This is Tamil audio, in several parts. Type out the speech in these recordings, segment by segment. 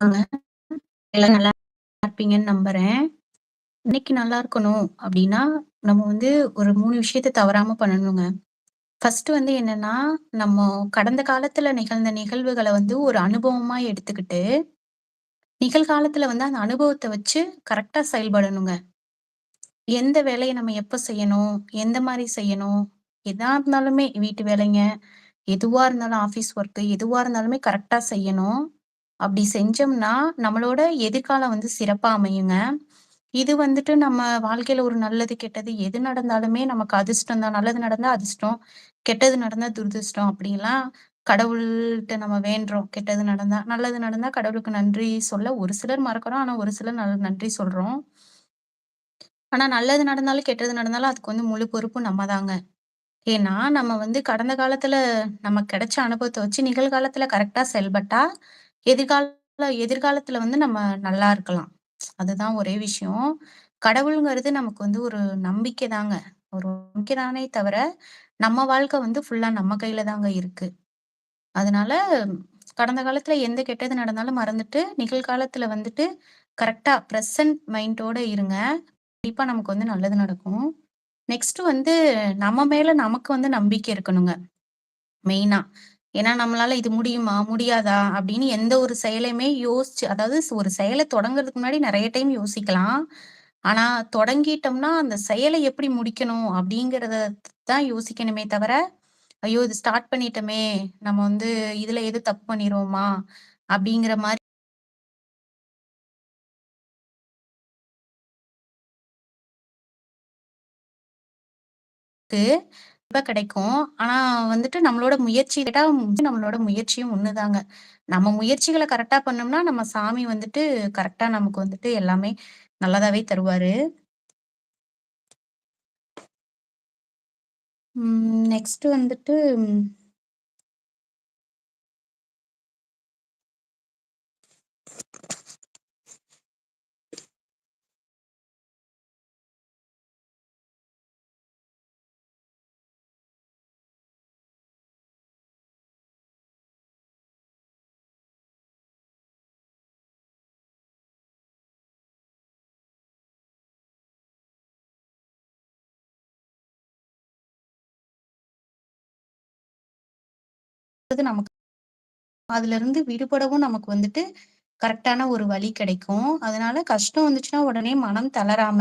இருக்காங்க எல்லாம் நல்லா இருப்பீங்கன்னு நம்புறேன். இன்னைக்கு நல்லா இருக்கணும் அப்படின்னா நம்ம வந்து ஒரு மூணு விஷயத்த தவறாம பண்ணணுங்க. ஃபர்ஸ்ட் வந்து என்னன்னா, நம்ம கடந்த காலத்துல நிகழ்ந்த நிகழ்வுகளை வந்து ஒரு அனுபவமா எடுத்துக்கிட்டு, நிகழ்காலத்துல வந்து அந்த அனுபவத்தை வச்சு கரெக்டா செயல்படணுங்க. எந்த வேலையை நம்ம எப்ப செய்யணும்? எந்த மாதிரி செய்யணும்? எதா இருந்தாலுமே வீட்டு வேலைங்க, எதுவா இருந்தாலும் ஆஃபீஸ் ஒர்க்கு எதுவா இருந்தாலுமே கரெக்டா செய்யணும். அப்படி செஞ்சோம்னா, நம்மளோட எதிர்காலம் வந்து சிறப்பா அமையுங்க. இது வந்துட்டு நம்ம வாழ்க்கையில ஒரு நல்லது, கெட்டது எது நடந்தாலுமே நமக்கு அதிர்ஷ்டம் தான். நல்லது நடந்தா அதிர்ஷ்டம், கெட்டது நடந்தா துரதிர்ஷ்டம் அப்படிலாம் கடவுள்கிட்ட நம்ம வேண்டுறோம். கெட்டது நடந்தா நல்லது நடந்தா கடவுளுக்கு நன்றி சொல்ல ஒரு சிலர் மறக்கிறோம். ஆனா ஒரு சிலர் நல்ல நன்றி சொல்றோம். ஆனா நல்லது நடந்தாலும், கெட்டது நடந்தாலும் அதுக்கு வந்து முழு பொறுப்பும் நம்ம தாங்க. ஏன்னா, நம்ம வந்து கடந்த காலத்துல நம்ம கிடைச்ச அனுபவத்தை வச்சு நிகழ்காலத்துல கரெக்டா செயல்பட்டா, எதிர்கால எதிர்காலத்துல வந்து நம்ம நல்லா இருக்கலாம். அதுதான் ஒரே விஷயம். கடவுள்ங்கிறது நமக்கு வந்து ஒரு நம்பிக்கை தாங்க. ஒரு நம்பிக்கை தானே தவிர, நம்ம வாழ்க்கை வந்து ஃபுல்லா நம்ம கையில தாங்க இருக்கு. அதனால கடந்த காலத்துல எந்த கெட்டது நடந்தாலும் மறந்துட்டு, நிகழ்காலத்துல வந்துட்டு கரெக்டா ப்ரெசன்ட் மைண்டோட இருங்க. கண்டிப்பா நமக்கு வந்து நல்லது நடக்கும். நெக்ஸ்ட் வந்து நம்ம மேல நமக்கு வந்து நம்பிக்கை இருக்கணுங்க. மெயினா. ஏன்னா நம்மளால இது முடியுமா? முடியாதா? அப்படின்னு எந்த ஒரு செயலையுமே யோசிச்சு அதாவது ஒரு செயலை தொடங்குறதுக்கு முன்னாடி நிறைய டைம் யோசிக்கலாம். ஆனா தொடங்கிட்டோம்னா, அந்த செயலை எப்படி முடிக்கணும்? அப்படிங்கறத தான் யோசிக்கணுமே தவிர, ஐயோ! இது ஸ்டார்ட் பண்ணிட்டோமே! நம்ம வந்து இதுல எது தப்பு பண்ணிடுவோமா அப்படிங்கிற மாரி கண்டிப்பா கிடைக்கும். ஆனா வந்துட்டு நம்மளோட முயற்சி கேட்டா நம்மளோட முயற்சியும் ஒண்ணுதாங்க. நம்ம முயற்சிகள கரெக்ட்டா பண்ணோம்னா, நம்ம சாமி வந்துட்டு கரெக்ட்டா நமக்கு வந்துட்டு எல்லாமே நல்லதாவே தருவாரு. ம் நெக்ஸ்ட் வந்துட்டு நமக்கு அதுலருந்து விடுபடவும் நமக்கு வந்துட்டு கரெக்டான ஒரு வழி கிடைக்கும். அதனால கஷ்டம் வந்துச்சுன்னா உடனே மனம் தளராம,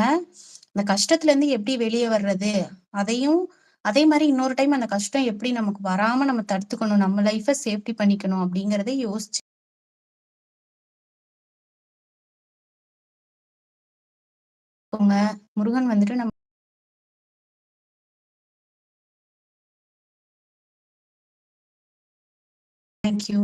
அந்த கஷ்டத்துல இருந்து எப்படி வெளியே வர்றது? அதையும் அதே மாதிரி இன்னொரு டைம் அந்த கஷ்டம் எப்படி நமக்கு வராம நம்ம தடுத்துக்கணும்? நம்ம லைஃப சேஃப்டி பண்ணிக்கணும் அப்படிங்கிறத யோசிச்சு முருகன் வந்துட்டு நம்ம தேங்க் யூ.